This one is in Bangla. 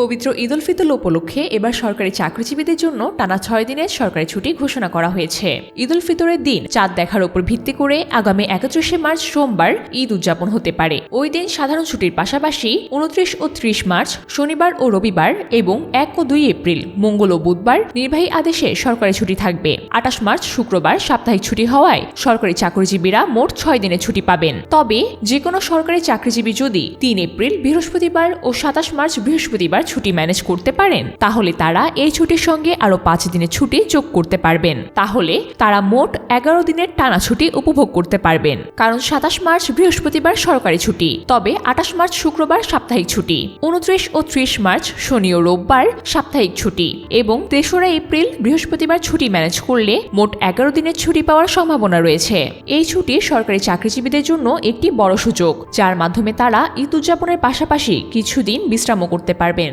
পবিত্র ঈদ উল ফিতর উপলক্ষে এবার সরকারি চাকরিজীবীদের জন্য টানা ছয় দিনের সরকারি ছুটি ঘোষণা করা হয়েছে। ঈদ উল ফিতরের দিন চাঁদ দেখার উপর ভিত্তি করে আগামী একত্রিশে মার্চ সোমবার ঈদ উদযাপন হতে পারে। ওই দিন সাধারণ ছুটির পাশাপাশি উনত্রিশ ও ত্রিশ মার্চ, শনিবার ও রবিবার এবং এক ও দুই এপ্রিল, মঙ্গল ও বুধবার নির্বাহী আদেশে সরকারি ছুটি থাকবে। আঠাশ মার্চ, শুক্রবার সাপ্তাহিক ছুটি হওয়ায় সরকারি চাকরিজীবীরা মোট ছয় দিনের ছুটি পাবেন। তবে যে কোনো সরকারি চাকরিজীবী যদি তিন এপ্রিল, বৃহস্পতিবার ও সাতাশ মার্চ বৃহস্পতিবার ছুটি ম্যানেজ করতে পারেন, তাহলে তারা এই ছুটির সঙ্গে আরও পাঁচ দিনের ছুটি যোগ করতে পারবেন। তাহলে তারা মোট এগারো দিনের টানা ছুটি উপভোগ করতে পারবেন, কারণ সাতাশ মার্চ বৃহস্পতিবার সরকারি ছুটি, তবে আঠাশ মার্চ শুক্রবার সাপ্তাহিক ছুটি, উনত্রিশ ও ত্রিশ মার্চ শনি ও রোববার সাপ্তাহিক ছুটি এবং তেসরা এপ্রিল বৃহস্পতিবার ছুটি ম্যানেজ করলে মোট এগারো দিনের ছুটি পাওয়ার সম্ভাবনা রয়েছে। এই ছুটি সরকারি চাকরিজীবীদের জন্য একটি বড় সুযোগ, যার মাধ্যমে তারা ঈদ উদযাপনের পাশাপাশি কিছুদিন বিশ্রামও করতে পারবেন।